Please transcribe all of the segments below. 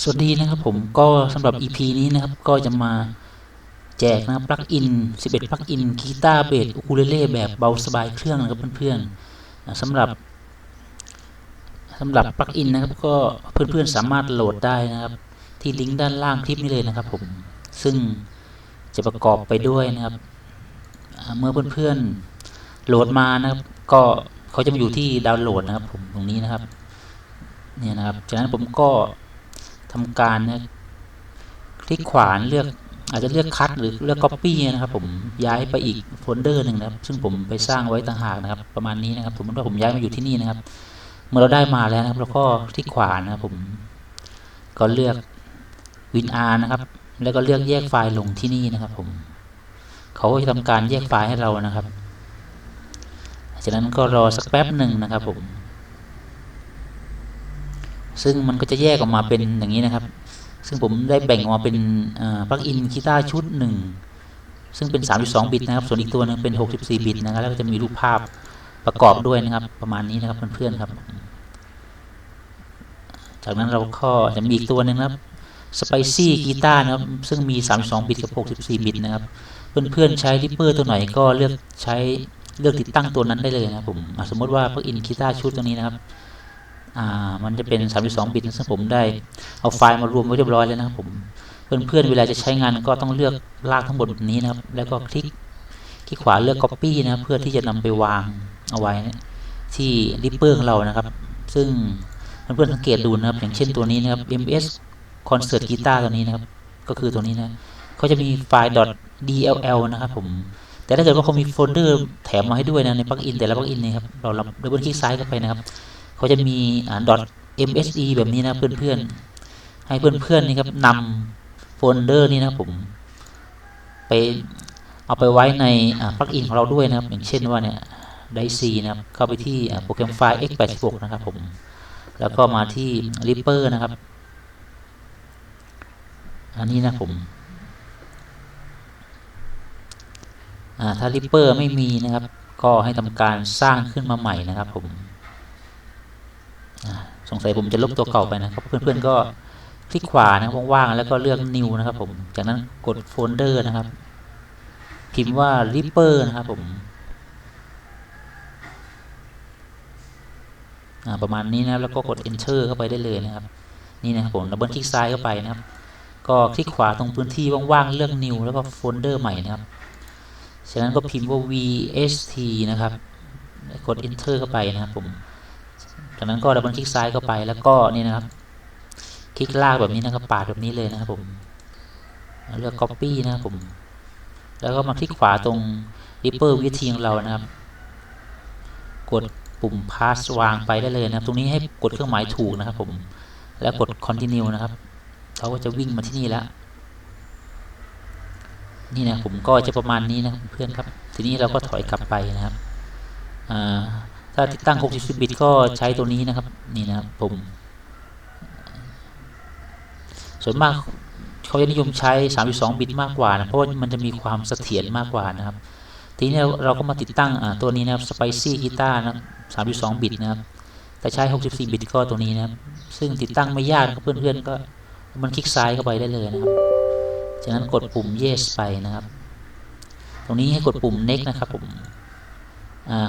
สวัสดีนะครับผมก็สำหรับ EP นี้นะครับก็จะมาแจกนะปลั๊กอิน 11 ปลั๊กอินกีตาร์เบสอูคูเลเล่แบบเบาสบายเครื่องนะครับเพื่อนๆอ่าสำหรับสำหรับปลั๊กอินนะครับก็เพื่อนๆสามารถโหลดได้นะครับ ที่ลิงก์ด้านล่างคลิปนี้เลยนะครับผมซึ่งจะประกอบไปด้วยนะครับอ่าเมื่อเพื่อนๆโหลดมานะครับ ก็เขาจะมาอยู่ที่ดาวน์โหลดนะครับผมตรงนี้นะครับเนี่ยนะครับจากนั้นผมก็ ทำการนะคลิกขวาเลือกอาจจะเลือกคัดหรือเลือก Copy นะครับ ผมย้ายไปอีกโฟลเดอร์หนึ่งนะครับ ซึ่งผมไปสร้างไว้ต่างหากนะครับ ประมาณนี้นะครับสมมติว่าผมย้ายมาอยู่ที่นี่นะครับ เมื่อเราได้มาแล้วนะครับเราก็คลิกขวานะครับผม ก็เลือก WinR นะครับ แล้วก็เลือกแยกไฟล์ลงที่นี่นะครับ ผมเขาจะทำการแยกไฟล์ให้เรานะครับจากนั้นก็รอสักแป๊บหนึ่งนะครับผม ซึ่งมันก็จะแยกออกมาเป็นอย่างนี้นะครับ ซึ่งผมได้แบ่งออกมาเป็นปลั๊กอินกีตาร์ชุดหนึ่งซึ่งเป็น 32 บิตนะครับ ส่วนอีกตัวหนึงเป็น 64 บิตนะครับ แล้วก็จะมีรูปภาพประกอบด้วยนะครับ ประมาณนี้นะครับเพื่อนๆครับ จากนั้นเราก็จะมีอีกตัวหนึ่งนะครับ Spicy กีตาร์นะครับ ซึ่งมี 32 บิตกับ 64 บิตนะครับ เพื่อนๆใช้ริปเปอร์ตัวไหนก็เลือกใช้เลือกติดตั้งตัวนั้นได้เลยนะครับผม สมมติว่าปลั๊กอินกีตาร์ชุดตัวนี้นะครับ อ่ามันจะเป็น 32 บิตซึ่งผมได้เอาไฟล์มารวมไว้เรียบร้อยแล้วนะครับผมเพื่อนๆเวลาจะใช้งานก็ต้องเลือกลากทั้งหมดแบบนี้นะครับ แล้วก็คลิกคลิกขวาเลือก Copy นะครับเพื่อที่จะนำไปวางเอาไว้ที่ริปเปอร์ของเรานะครับ ซึ่งเพื่อนๆสังเกตดูนะครับ อย่างเช่นตัวนี้นะครับ ms concert guitar ตัวนี้นะครับ ก็คือตัวนี้นะเขาจะมีไฟล์ .dll นะครับผมแต่ถ้าเกิดว่าเขามีโฟลเดอร์แถมมาให้ด้วยนะในปลั๊กอินแต่ละปลั๊กอินนี่ครับเราดับเบิลคลิกซ้ายเข้าไปนะครับ เขาจะมีอ่า .msd แบบนี้นะเพื่อนๆ ให้เพื่อนๆนี่ครับนำโฟลเดอร์นี่นะผม ไปเอาไปไว้ในปลั๊กอินของเราด้วยนะครับ อย่างเช่นว่าเนี่ยไดซีนะครับ เข้าไปที่โปรแกรมไฟล์ x86 นะครับผม แล้วก็มาที่ Reaper นะครับ อันนี้นะผมอ่าถ้า Reaper ไม่มีนะครับ ก็ให้ทำการสร้างขึ้นมาใหม่นะครับผม สงสัยผมจะลบตัวเก่าไปนะครับเพื่อนๆก็คลิกขวานะครับว่างๆแล้วก็เลือก new นะครับ ผม จากนั้นกดโฟลเดอร์นะครับ พิมพ์ว่า Reaper นะครับผมประมาณนี้นะแล้วก็กด enter เข้าไปได้เลยนะครับ นี่นะครับผมดับเบิลคลิกซ้ายเข้าไปนะครับ ก็คลิกขวาตรงพื้นที่ว่างๆเลือก new แล้วก็โฟลเดอร์ใหม่นะครับจากนั้นก็พิมพ์ว่า vst นะครับ กด enter เข้าไปนะครับผม จากนั้นก็ดับเบิลคลิกซ้ายเข้าไปแล้วก็นี่นะครับ คลิกลากแบบนี้นะครับปาดแบบนี้เลยนะครับผมเลือก copy นะครับผม แล้วก็มาคลิกขวาตรง Reaper วิธีของเรานะครับ กดปุ่ม pass วางไปได้เลยนะครับ ตรงนี้ให้กดเครื่องหมายถูกนะครับผม แล้วกด continue นะครับเขาก็จะวิ่งมาที่นี่แล้ว นี่นะผมก็จะประมาณนี้นะเพื่อนครับ ทีนี้เราก็ถอยกลับไปนะครับ ถ้าติดตั้ง 60 บิต ก็ใช้ตัวนี้นะครับ นี่นะครับผม ส่วนมากเขาจะนิยมใช้ 32 บิตมากกว่านะเพราะว่ามันจะมีความเสถียรมากกว่านะครับ ทีนี้เราก็มาติดตั้งตัวนี้นะครับ Spicy Guitar นะ32 บิตนะครับ แต่ใช้ 64 บิต ก็ตัวนี้นะครับ ซึ่งติดตั้งไม่ยากครับเพื่อนๆ ก็มันคลิกซ้ายเข้าไปได้เลยนะครับ จากนั้นกดปุ่ม yes ไปนะครับ ตรงนี้ให้กดปุ่ม next นะครับผม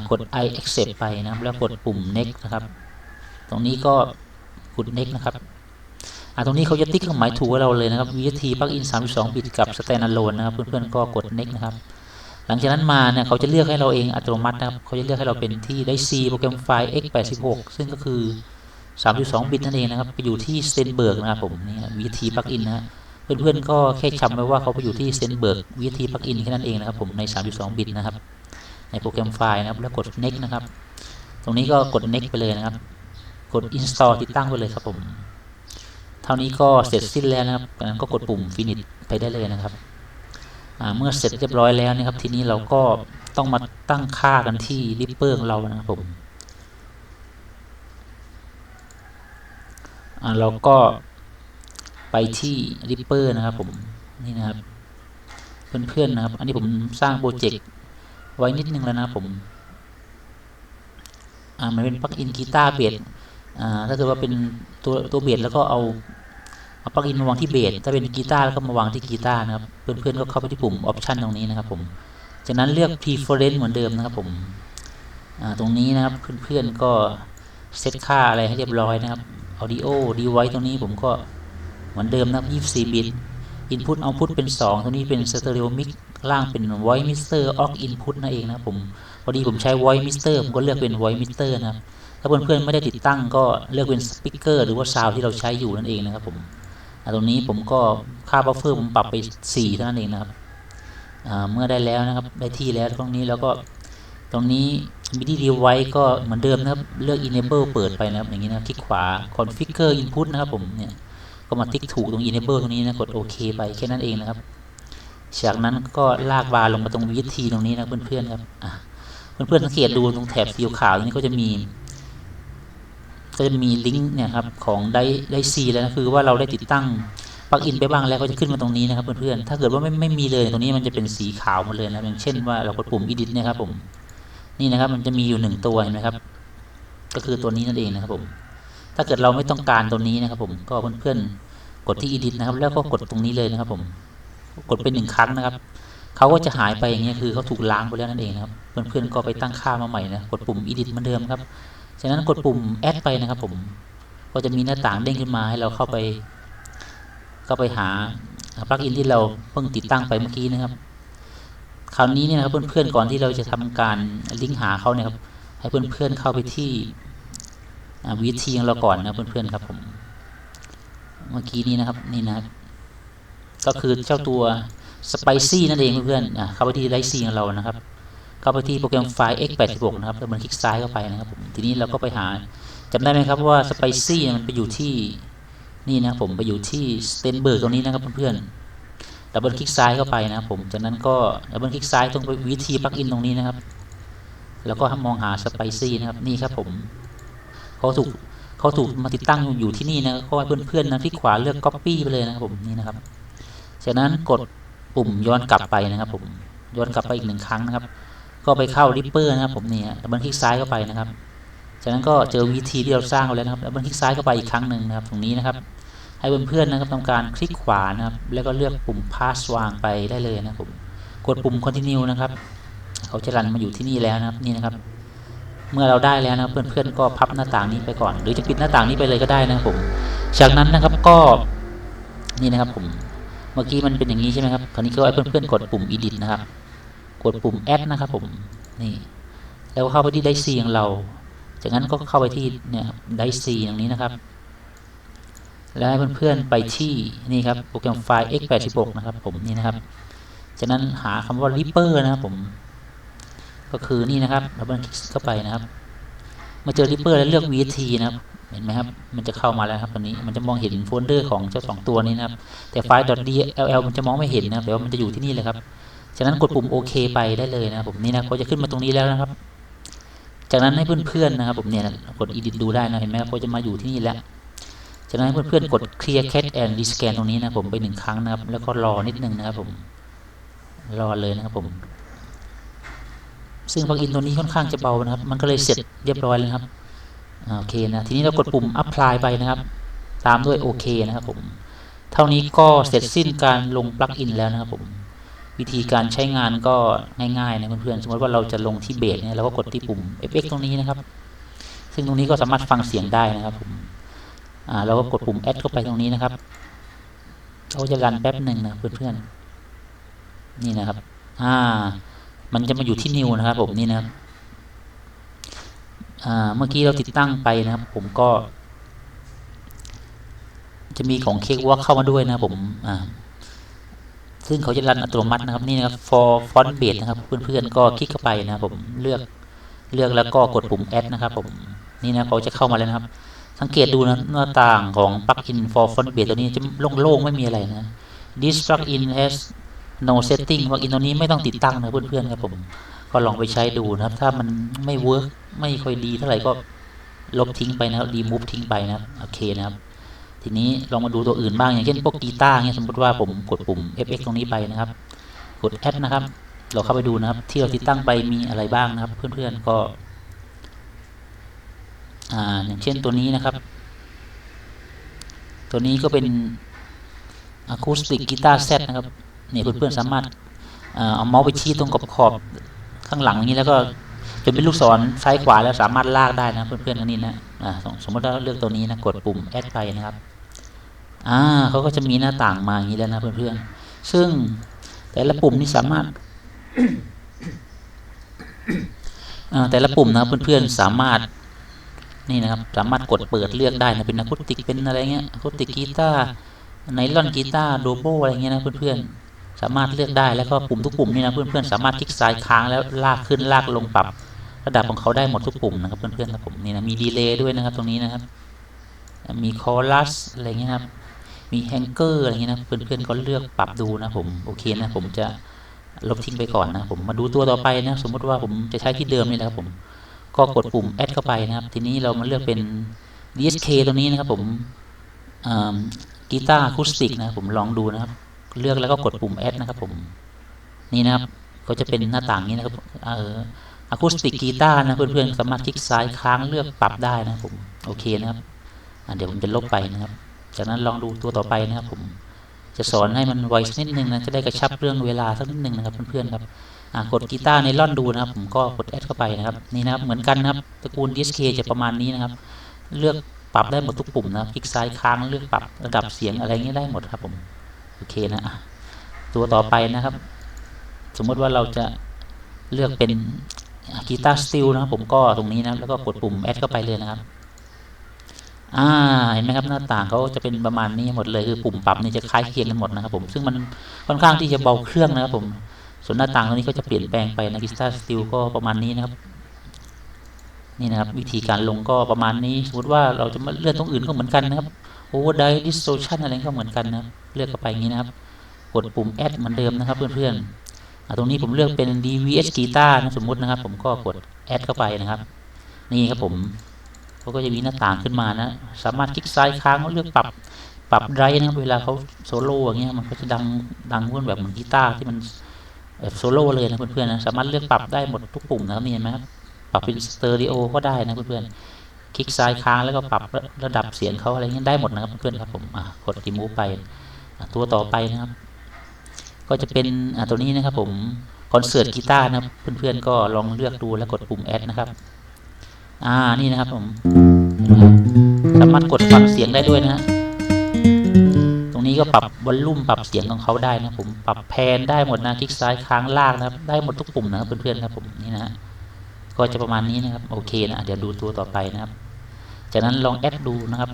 กด I accept ไปนะครับ แล้วกดปุ่ม next นะครับ ตรงนี้ก็กด next นะครับตรงนี้เขาจะติ๊กเครื่องหมายถูกให้เราเลยนะครับ VST plugin 32 บิตกับ standalone นะครับ เพื่อนๆก็กด next นะครับ หลังจากนั้นมาเนี่ยเขาจะเลือกให้เราเองอัตโนมัตินะครับ เขาจะเลือกให้เราเป็นที่ได้ C โปรแกรมไฟล์ x86 ซึ่งก็คือ 3.2 บิตนั่นเองนะครับ ไปอยู่ที่ Stenberg นะครับผมนี่ VST plugin นะเพื่อนๆก็แค่จำไว้ว่าเขาไปอยู่ที่ Stenberg VST plugin แค่นั้นเองนะครับผมใน 3.2 บิตนะครับ ในโปรแกรมไฟล์นะครับ แล้วกด next นะครับ ตรงนี้ก็กด next ไปเลยนะครับ กด install ติดตั้งไปเลยครับผม เท่านี้ก็เสร็จสิ้นแล้วนะครับจากนั้นก็กดปุ่ม finish ไปได้เลยนะครับเมื่อเสร็จเรียบร้อยแล้วนะครับ ทีนี้เราก็ต้องมาตั้งค่ากันที่ Reaper ของเรานะครับผมเราก็ไปที่ Reaper นะครับผมนี่นะครับ เพื่อนๆนะครับ อันนี้ผมสร้างโปรเจกต์ ไว้นิดนึงแล้วนะผมอ่ามันเป็นปลั๊กอินกีตาร์เบสอ่าถ้าเกิดว่าเป็นตัวตัวเบสแล้วก็เอาเอาปลั๊กอินมาวางที่เบสถ้าเป็นกีตาร์แล้วก็มาวางที่กีตาร์นะครับ เพื่อนๆก็เข้าไปที่ปุ่ม Option ตรงนี้นะครับ ผม จากนั้นเลือก Preference เหมือนเดิมนะครับ ผมอ่าตรงนี้นะครับเพื่อนๆก็เซตค่าอะไรให้เรียบร้อยนะครับ Audio Device ตรงนี้ผมก็เหมือนเดิมนะครับ24 บิต Input Output เป็น 2 ตรงนี้เป็น Stereo Mix ล่างเป็น Voice Mister Aux Input นั่นเองนะผมพอดีผมใช้ Voice Mister ผมก็เลือกเป็น Voice Mister นะครับ ถ้าเพื่อนๆไม่ได้ติดตั้งก็เลือกเป็น Speaker หรือว่า Sound ที่เราใช้อยู่นั่นเองนะครับผมตรงนี้ผมก็ค่า Buffer ผมปรับไป 4 เท่านั้นเองนะครับเมื่อได้แล้วนะครับได้ที่แล้วตรงนี้แล้วก็ตรงนี้ MIDI device ก็เหมือนเดิมนะครับเลือก enable เปิดไปนะครับอย่างนี้นะคลิกขวา configure input นะครับผมเนี่ยก็มาติ๊กถูกตรง enable ตรงนี้นะกดโอเคไปแค่นั้นเองนะครับ จากนั้นก็ลากบาลงมาตรง VT ตรงนี้นะเพื่อนๆครับอะเพื่อนๆสังเกตดูตรงแถบสีขาวตรงนี้ก็จะมี ก็จะมีลิงก์เนี่ยครับของได้ได้ซีแล้วนะคือว่าเราได้ติดตั้งปลั๊กอินไปบ้างแล้วก็จะขึ้นมาตรงนี้นะครับเพื่อนๆถ้าเกิดว่าไม่ไม่มีเลยตรงนี้มันจะเป็นสีขาวหมดเลยนะอย่างเช่นว่าเรากดปุ่ม edit เนี่ยครับผมนี่นะครับมันจะมีอยู่หนึ่งตัวเห็นไหมครับ ก็คือตัวนี้นั่นเองนะครับผม ถ้าเกิดเราไม่ต้องการตัวนี้นะครับผมก็เพื่อนๆกดที่ edit นะครับ แล้วก็กดตรงนี้เลยนะครับผม กดไปหนึ่งครั้งนะครับเขาก็จะหายไปอย่างเงี้ยคือเขาถูกล้างไปแล้วนั่นเองนะครับเพื่อนๆก็ไปตั้งค่ามาใหม่นะกดปุ่ม edit เหมือนเดิมครับจากนั้นกดปุ่ม add ไปนะครับผมก็จะมีหน้าต่างเด้งขึ้นมาให้เราเข้าไป ก็ไปหาปลั๊กอินที่เราเพิ่งติดตั้งไปเมื่อกี้นะครับ คราวนี้เนี่ยนะครับเพื่อนๆก่อนที่เราจะทำการลิงก์หาเขาเนี่ยครับให้เพื่อนๆเข้าไปที่วีทีของเราก่อนนะเพื่อนๆครับผมเมื่อกี้นี้นะครับนี่นะครับ ก็คือเจ้าตัว Spicy นั่นเองเพื่อนๆอะเข้าไปที่ไลซีของเรานะครับ เข้าไปที่โปรแกรมไฟล์ x86 นะครับแล้วมันคลิกซ้ายเข้าไปนะครับผมทีนี้เราก็ไปหาจำได้ไหมครับว่า Spicy มันไปอยู่ที่นี่นะครับผมไปอยู่ที่สเตนเบิร์กตรงนี้นะครับเพื่อนๆดับเบิลคลิกซ้ายเข้าไปนะครับผมจากนั้นก็ดับเบิลคลิกซ้ายตรงวิธีปลักอินตรงนี้นะครับ แล้วก็มองหา Spicy นะครับนี่ครับผมเขาถูกเขาถูกมาติดตั้งอยู่ที่นี่นะก็เพื่อนๆนะคลิกขวาเลือก Copy ไปเลยนะครับผมนี่นะครับ จากนั้นกดปุ่มย้อนกลับไปนะครับผมย้อนกลับไปอีกหนึ่งครั้งนะครับ ก็ไปเข้า Ripper นะครับผมนี่ดับเบิลคลิกซ้ายเข้าไปนะครับ จากนั้นก็เจอวิธีที่เราสร้างเอาแล้วนะครับดับเบิลคลิกซ้ายเข้าไปอีกครั้งหนึ่งนะครับ ตรงนี้นะครับ ให้เพื่อนๆนะครับทำการคลิกขวานะครับ แล้วก็เลือกปุ่ม pass วางไปได้เลยนะครับผมกดปุ่ม continue นะครับ เขาจะรันมาอยู่ที่นี่แล้วนะครับนี่นะครับ เมื่อเราได้แล้วนะเพื่อนๆก็พับหน้าต่างนี้ไปก่อน หรือจะปิดหน้าต่างนี้ไปเลยก็ได้นะครับผม จากนั้นนะครับก็นี่นะครับผม เมื่อกี้มันเป็นอย่างนี้ใช่ไหมครับ คราวนี้ก็ให้เพื่อนๆกดปุ่ม edit นะครับ กดปุ่ม add นะครับผม นี่ แล้วเข้าไปที่ไดซีของเรา จากนั้นก็เข้าไปที่เนี่ยไดซีตรงนี้นะครับ แล้วให้เพื่อนๆไปที่นี่ครับโปรแกรมไฟล์ x86 นะครับผมนี่นะครับ จากนั้นหาคำว่า Reaper นะครับผม ก็คือนี่นะครับเราบันคลิกเข้าไปนะครับ มาเจอ Reaper แล้วเลือก VT นะครับ เห็นไหมครับ มันจะเข้ามาแล้วครับตอนนี้มันจะมองเห็นโฟลเดอร์ของเจ้าสองตัวนี้นะครับแต่ไฟล์ .dll มันจะมองไม่เห็นนะครับแต่ว่ามันจะอยู่ที่นี่เลยครับจากนั้นกดปุ่มโอเคไปได้เลยนะครับผมนี่นะเขาจะขึ้นมาตรงนี้แล้วนะครับ จากนั้นให้เพื่อนๆนะครับ ผมเนี่ยกด edit ดูได้นะเห็นไหมครับเขาจะมาอยู่ที่นี่แล้วจากนั้นเพื่อนๆกด clear cache and rescan ตรงนี้นะผมไปหนึ่งครั้งนะครับ แล้วก็รอนิดนึงนะครับผมรอเลยนะครับผมซึ่งปลั๊กอินตัวนี้ค่อนข้างจะเบานะครับ มันก็เลยเสร็จเรียบร้อยเลยครับ โอเคนะ ทีนี้เรากดปุ่ม apply ไปนะครับ ตามด้วยโอเคนะครับผมเท่านี้ก็เสร็จสิ้นการลงปลั๊กอินแล้วนะครับผมวิธีการใช้งานก็ง่ายๆนะเพื่อนๆสมมติว่าเราจะลงที่เบสเนี่ยเราก็กดที่ปุ่ม FX ตรงนี้นะครับ ซึ่งตรงนี้ก็สามารถฟังเสียงได้นะครับผมอ่าเราก็กดปุ่ม add เข้าไปตรงนี้นะครับเขาจะรันแป๊บหนึ่งนะเพื่อนๆนี่นะครับ อ่า มันจะมาอยู่ที่ new นะครับผมนี่นะครับ เมื่อกี้เราติดตั้งไปนะครับ ผมก็ จะมีของเค้กวอลเข้ามาด้วยนะผมซึ่งเขาจะรันอัตโนมัตินะครับนี่นะครับ for font base นะครับ เพื่อนๆก็คลิกเข้าไปนะครับผมเลือกเลือกแล้วก็กดปุ่ม add นะครับ ผมนี่นะเขาจะเข้ามาแล้วนะครับ สังเกตดูนะหน้าต่างของ plugin for font base ตัวนี้จะโล่งๆไม่มีอะไรนะ this plugin has no setting plugin ตัวนี้ไม่ต้องติดตั้งนะเพื่อนๆครับผม ก็ลองไปใช้ดูนะครับ ถ้ามันไม่เวิร์กไม่ค่อยดีเท่าไหร่ก็ลบทิ้งไปนะครับ remove ทิ้งไปนะครับโอเคนะครับ ทีนี้ลองมาดูตัวอื่นบ้างอย่างเช่นพวกกีตาร์เนี่ยสมมติว่าผมกดปุ่ม FX ตรงนี้ไปนะครับ กด add นะครับ เราเข้าไปดูนะครับ ที่เราติดตั้งไปมีอะไรบ้างนะครับ เพื่อนๆก็ อ่าอย่างเช่นตัวนี้นะครับ ตัวนี้ก็เป็นอะคูสติกกีตาร์เซตนะครับเนี่ยเพื่อนๆสามารถเอาเมาส์ไปชี้ตรงกับขอบ ข้างหลังนี้แล้วก็จนเป็นลูกศรซ้ายขวาแล้วสามารถลากได้นะเพื่อนๆอันนี้นะอ่าสมสมมติว่าเลือกตัวนี้นะกดปุ่มแอดไปนะครับอ่าเขาก็จะมีหน้าต่างมาอย่างนี้แล้วนะเพื่อนๆซึ่งแต่ละปุ่มนี่สามารถแต่ละปุ่มนะเพื่อนๆสามารถนี่นะครับสามารถกดเปิดเลือกได้นะเป็นอะคูติกเป็นอะไรเงี้ยอะคูติกกีตาร์ไนลอนกีตาร์โดโบอะไรเงี้ยนะเพื่อนๆ สามารถเลือกได้แล้วก็ปุ่มทุกปุ่มนี่นะเพื่อนๆสามารถคลิกซ้ายค้างแล้วลากขึ้นลากลงปรับ ระดับของเขาได้หมดทุกปุ่มนะครับเพื่อนๆครับผมนี่นะมีดีเลย์ด้วยนะครับตรงนี้นะครับ มีคอรัสอะไรเงี้ยครับมีแฮงเกอร์อะไรเงี้ยนะเพื่อนๆก็เลือกปรับดูนะผมโอเคนะผมจะลบทิ้งไปก่อนนะผมมาดูตัวต่อไปนะสมมติว่าผมจะใช้ที่เดิมนี่นะครับผมก็กดปุ่ม add เข้าไปนะครับ ทีนี้เรามาเลือกเป็น DSK ตรงนี้นะครับผมกีตาร์คูสติกนะครับผมลองดูนะครับ เลือกแล้วก็กดปุ่ม add นะครับผมนี่นะครับก็จะเป็นหน้าต่างนี้นะครับเอออะคูสติกกีตาร์นะเพื่อนๆสามารถคลิกซ้ายค้างเลือกปรับได้นะครับผมโอเคนะครับเดี๋ยวผมจะลบไปนะครับ จากนั้นลองดูตัวต่อไปนะครับผมจะสอนให้มันไวสักนิดนึงนะจะได้กระชับเรื่องเวลาสักนิดนึงนะครับเพื่อนๆครับกดกีตาร์ในล่อนดูนะครับ ผมก็กดแอดเข้าไปนะครับนี่นะครับเหมือนกันนะครับตระกูล DSK จะประมาณนี้นะครับ เลือกปรับได้หมดทุกปุ่มนะครับคลิกซ้ายค้างเลือกปรับระดับเสียงอะไรเงี้ยได้หมดครับผม โอเคนะตัวต่อไปนะครับ สมมติว่าเราจะเลือกเป็นกีตาร์สติลนะครับผมก็ตรงนี้นะแล้วก็กดปุ่มแอดเข้าไปเลยนะครับอ่าเห็นไหมครับหน้าต่างเขาจะเป็นประมาณนี้หมดเลยคือปุ่มปรับนี่จะคล้ายเคียงกันหมดนะครับผมซึ่งมันค่อนข้างที่จะเบาเครื่องนะครับผมส่วนหน้าต่างตรงนี้ก็จะเปลี่ยนแปลงไปนะกิสตาร์สติลก็ประมาณนี้นะครับนี่นะครับวิธีการลงก็ประมาณนี้สมมติว่าเราจะมาเลื่อนตรงอื่นก็เหมือนกันนะครับ overdrive distortion อะไรก็เหมือนกันนะเลือกเข้าไปอย่างนี้นะครับ กดปุ่ม add เหมือนเดิมนะครับเพื่อนๆตรงนี้ผมเลือกเป็น DVH guitar นะสมมตินะครับ ผมก็กด add เข้าไปนะครับ นี่ครับผมเขาก็จะมีหน้าต่างขึ้นมานะ สามารถคลิกซ้ายค้างเลือกปรับปรับไรนะครับเวลาเขาโซโล่อย่างเงี้ยมันก็จะดังดังเพื่อนแบบเหมือนกีตาร์ที่มันแบบโซโล่เลยนะเพื่อนๆนะสามารถเลือกปรับได้หมดทุกปุ่มนะครับนี่เห็นไหมครับปรับเป็นสเตอริโอก็ได้นะเพื่อนๆ คลิกซ้ายค้างแล้วก็ปรับระดับเสียงเขาอะไรเงี้ยได้หมดนะครับเพื่อนครับผมกดรีมูฟไปตัวต่อไปนะครับ ก็จะเป็นตัวนี้นะครับผมคอนเสิร์ตกีตาร์นะครับเพื่อนๆก็ลองเลือกดูแล้วกดปุ่มแอดนะครับ อ่านี่นะครับผมสามารถกดฟังเสียงได้ด้วยนะฮะตรงนี้ก็ปรับบอลลุ่มปรับเสียงของเขาได้นะผมปรับแพนได้หมดนะคลิกซ้ายค้างล่างนะครับ ได้หมดทุกปุ่มนะครับเพื่อนๆครับผมนี่นะฮะ ก็จะประมาณนี้นะครับ โอเคนะเดี๋ยวดูตัวต่อไปนะครับ จากนั้นลองแอดดูนะครับ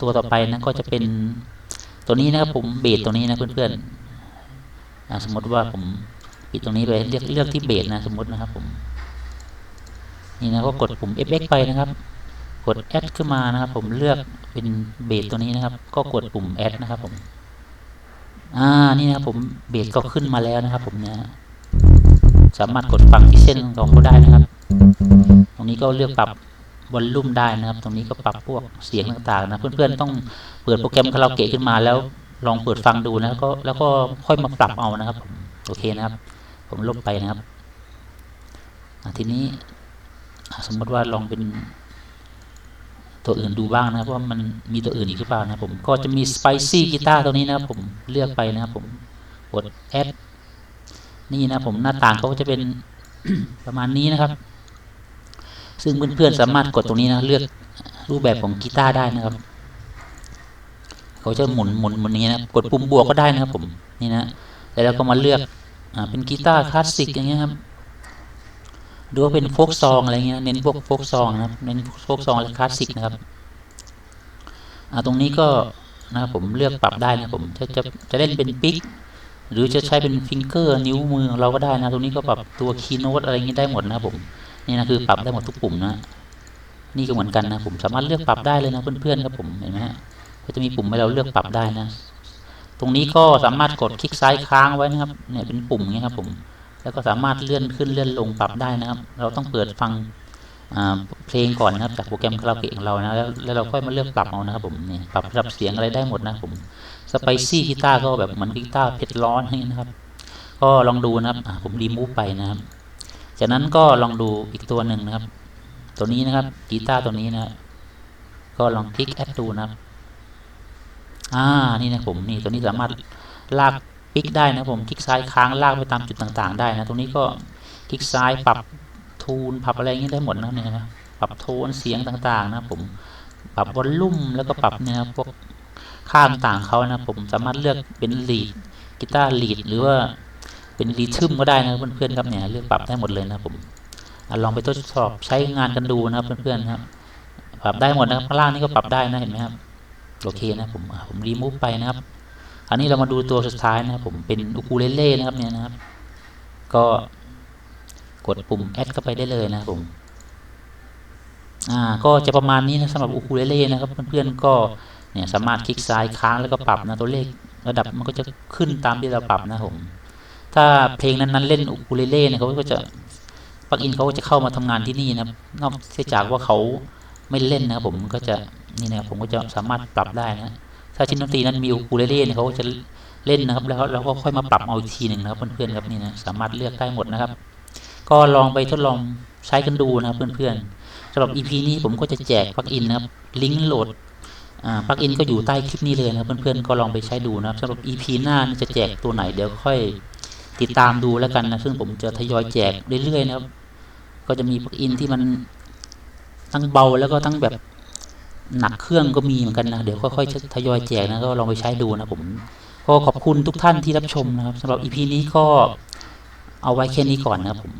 ตัวต่อไปนะก็จะเป็นตัวนี้นะครับผมเบสตัวนี้นะเพื่อนๆสมมติว่าผมปิดตรงนี้ไปเลือกเลือกที่เบสนะสมมตินะครับผมนี่นะก็กดปุ่ม FX ไปนะครับ กดแอดขึ้นมานะครับ ผมเลือกเป็นเบสตัวนี้นะครับ ก็กดปุ่มแอดนะครับผมอ่านี่นะครับผมเบสก็ขึ้นมาแล้วนะครับ ผมเนี่ย สามารถกดฟังที่เส้นของเขาได้นะครับ ตรงนี้ก็เลือกปรับบอลลุ่มได้นะครับ ตรงนี้ก็ปรับพวกเสียงต่างๆนะเพื่อนๆต้องเปิดโปรแกรมคาราโอเกะขึ้นมาแล้วลองเปิดฟังดูนะก็แล้วก็ค่อยมาปรับเอานะครับ โอเคนะครับ ผมลบไปนะครับทีนี้สมมติว่าลองเป็นตัวอื่นดูบ้างนะครับว่ามันมีตัวอื่นอีกหรือเปล่านะผมก็จะมี spicy กีตาร์ตัวนี้นะครับผมเลือกไปนะครับผมกด add นี่นะผมหน้าต่างเขาจะเป็นประมาณนี้นะครับ ซึ่งเพื่อนๆสามารถกดตรงนี้นะเลือกรูปแบบของกีตาร์ได้นะครับเขาจะหมุนหมุนหมุนอย่างนี้นะกดปุ่มบวกก็ได้นะครับ ผมนี่นะแล้วเราก็มาเลือกอ่าเป็นกีตาร์คลาสสิกอย่างเงี้ยครับดูว่าเป็นโฟกซองอะไรเงี้ยเน้นพวกโฟกซองนะครับเน้นโฟกซองและคลาสสิกนะครับอ่าตรงนี้ก็นะครับผมเลือกปรับได้นะผมจะจะจะเล่นเป็นปิก หรือจะใช้เป็นฟิงเกอร์นิ้วมือเราก็ได้นะ ตรงนี้ก็ปรับตัวคีย์โน้ตอะไรเงี้ได้หมดนะผม นี่นะคือปรับได้หมดทุกปุ่มนะ นี่ก็เหมือนกันนะผมสามารถเลือกปรับได้เลยนะเพื่อนๆครับผมเห็นไหมฮะก็จะมีปุ่มให้เราเลือกปรับได้นะ ตรงนี้ก็สามารถกดคลิกซ้ายค้างไว้นะครับเนี่ยเป็นปุ่มอย่างเงี้ยครับผม แล้วก็สามารถเลื่อนขึ้นเลื่อนลงปรับได้นะครับ เราต้องเปิดฟังเพลงก่อนนะครับจากโปรแกรมคาราโอเกะของเรานะแล้วแล้วเราค่อยมาเลือกปรับเอานะครับผมนี่ปรับระดับเสียงอะไรได้หมดนะผม สไปซี่กีตาร์ก็แบบเหมือนกีตาร์เผ็ดร้อนอย่างนี้นะครับ ก็ลองดูนะครับผมรีมูฟไปนะครับ จากนั้นก็ลองดูอีกตัวหนึ่งนะครับ ตัวนี้นะครับกีตาร์ตัวนี้นะก็ลองคลิกแอดดูนะครับอ่านี่นะผมนี่ตัวนี้สามารถลากปิกได้นะผมคลิกซ้ายค้างลากไปตามจุดต่างๆ ได้นะตรงนี้ก็คลิกซ้ายปรับทูนปรับอะไรอย่างนี้ได้หมดนะเนี่ยนะปรับโทนเสียงต่างๆ นะผมปรับวอลลุ่มแล้วก็ปรับเนี่ยพวก ค่าต่างเขานะ ผมสามารถเลือกเป็นลีดกีตาร์ลีดหรือว่าเป็นรีทึมก็ได้นะเพื่อนๆครับเนี่ยเลือกปรับได้หมดเลยนะผมลองไปทดสอบใช้งานกันดูนะเพื่อนๆครับปรับได้หมดนะครับข้างล่างนี่ก็ปรับได้นะเห็นไหมครับโอเคนะผมผมรีมูฟไปนะครับ อันนี้เรามาดูตัวสุดท้ายนะครับ ผมเป็นอูคูเลเล่นะครับเนี่ยนะครับ ก็กดปุ่มแอดเข้าไปได้เลยนะผมอ่าก็จะประมาณนี้นะสำหรับอูคูเลเล่นะครับเพื่อนๆก็ เนี่ยสามารถคลิกซ้ายค้างแล้วก็ปรับนะตัวเลขระดับมันก็จะขึ้นตามที่เราปรับนะผมถ้าเพลงนั้นๆเล่นอูคูเลเล่เนี่ยเขาก็จะปลักอินเขาก็จะเข้ามาทำงานที่นี่นะนอกเสียจากว่าเขาไม่เล่นนะครับผมก็จะนี่นะครับผมก็จะสามารถปรับได้นะถ้าชิ้นดนตรีนั้นมีอูคูเลเล่เนี่ยเขาก็จะเล่นนะครับ แล้วเราก็ค่อยมาปรับเอาอีกทีหนึ่งนะครับเพื่อนๆครับนี่นะสามารถเลือกได้หมดนะครับ ก็ลองไปทดลองใช้กันดูนะครับเพื่อนๆสำหรับ EP นี้ผมก็จะแจกปลักอินนะครับลิงก์โหลด ปลั๊กอินก็อยู่ใต้คลิปนี้เลยนะครับเพื่อนๆก็ลองไปใช้ดูนะครับสำหรับ EP หน้าจะแจกตัวไหนเดี๋ยวค่อยติดตามดูแล้วกันนะซึ่งผมจะทยอยแจกเรื่อยๆนะครับ ก็จะมีปลั๊กอินที่มันทั้งเบาแล้วก็ทั้งแบบหนักเครื่องก็มีเหมือนกันนะเดี๋ยวค่อยๆทยอยแจกนะก็ลองไปใช้ดูนะผมก็ขอบคุณทุกท่านที่รับชมนะครับสำหรับ EP นี้ก็เอาไว้แค่นี้ก่อนนะครับผม